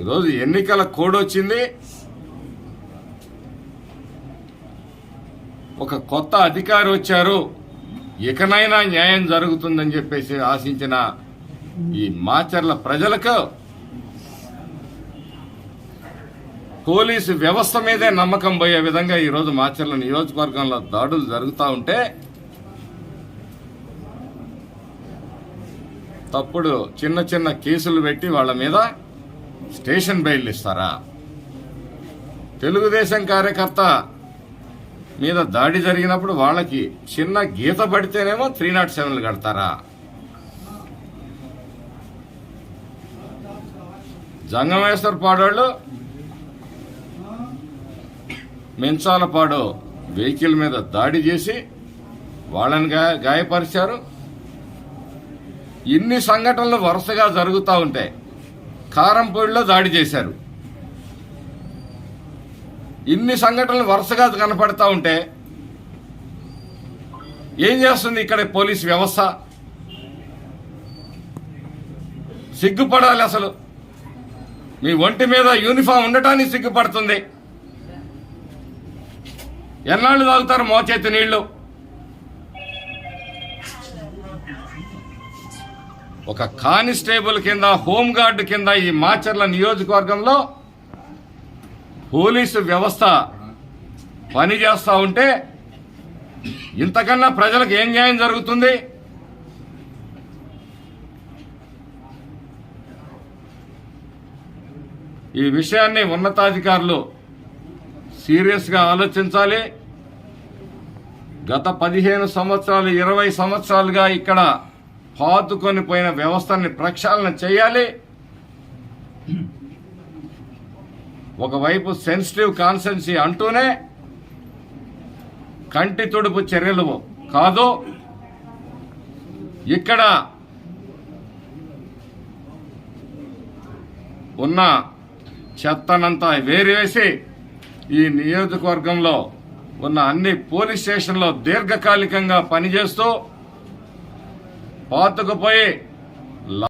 ఈరోజు ఎన్నికల కోడ్ వచ్చింది. ఒక కొత్త అధికారి వచ్చారు. ఇకనైనా న్యాయం జరుగుతుందని చెప్పేసి ఆశించిన ఈ మాచర్ల ప్రజలకు పోలీసు వ్యవస్థ మీదే నమ్మకం పోయే విధంగా ఈరోజు మాచర్ల నియోజకవర్గంలో దాడులు జరుగుతూ ఉంటే తప్పుడు చిన్న చిన్న కేసులు పెట్టి వాళ్ళ మీద స్టేషన్ బెయిల్ ఇస్తారా తెలుగుదేశం కార్యకర్త మీద దాడి జరిగినప్పుడు వాళ్ళకి చిన్న గీత పడితేనేమో త్రీ నాట్ సెవెన్లు కడతారా? జంగమేశ్వర్ పాడోళ్ళు మెంచాలపాడు వెహికల్ మీద దాడి చేసి వాళ్ళని గాయపరిచారు. ఇన్ని సంఘటనలు వరుసగా జరుగుతూ ఉంటాయి కారంపూడిలో దాడి చేశారు. ఇన్ని సంఘటనలు వరుసగా కనపడతా ఉంటే ఏం చేస్తుంది ఇక్కడ పోలీస్ వ్యవస్థ? సిగ్గుపడాలి అసలు. మీ ఒంటి మీద యూనిఫామ్ ఉండటానికి సిగ్గుపడుతుంది. ఎన్నాళ్ళు తాగుతారు మోచేతి నీళ్ళు? ఒక కానిస్టేబుల్ కింద హోంగార్డ్ కింద ఈ మాచర్ల నియోజకవర్గంలో పోలీసు వ్యవస్థ పనిచేస్తూ ఉంటే ఇంతకన్నా ప్రజలకు ఏం న్యాయం జరుగుతుంది? ఈ విషయాన్ని ఉన్నతాధికారులు సీరియస్గా ఆలోచించాలి. గత పదిహేను సంవత్సరాలు ఇరవై సంవత్సరాలుగా ఇక్కడ పాతుకొని పోయిన వ్యవస్థని ప్రక్షాళన చేయాలి. ఒకవైపు సెన్సిటివ్ కాన్సెన్సీ అంటూనే కంటి తుడుపు చర్యలు కాదు. ఇక్కడ ఉన్న చెత్తనంతా వేరేసి ఈ నియోజకవర్గంలో ఉన్న అన్ని పోలీస్ స్టేషన్లో దీర్ఘకాలికంగా పనిచేస్తూ పాతుకుపోయి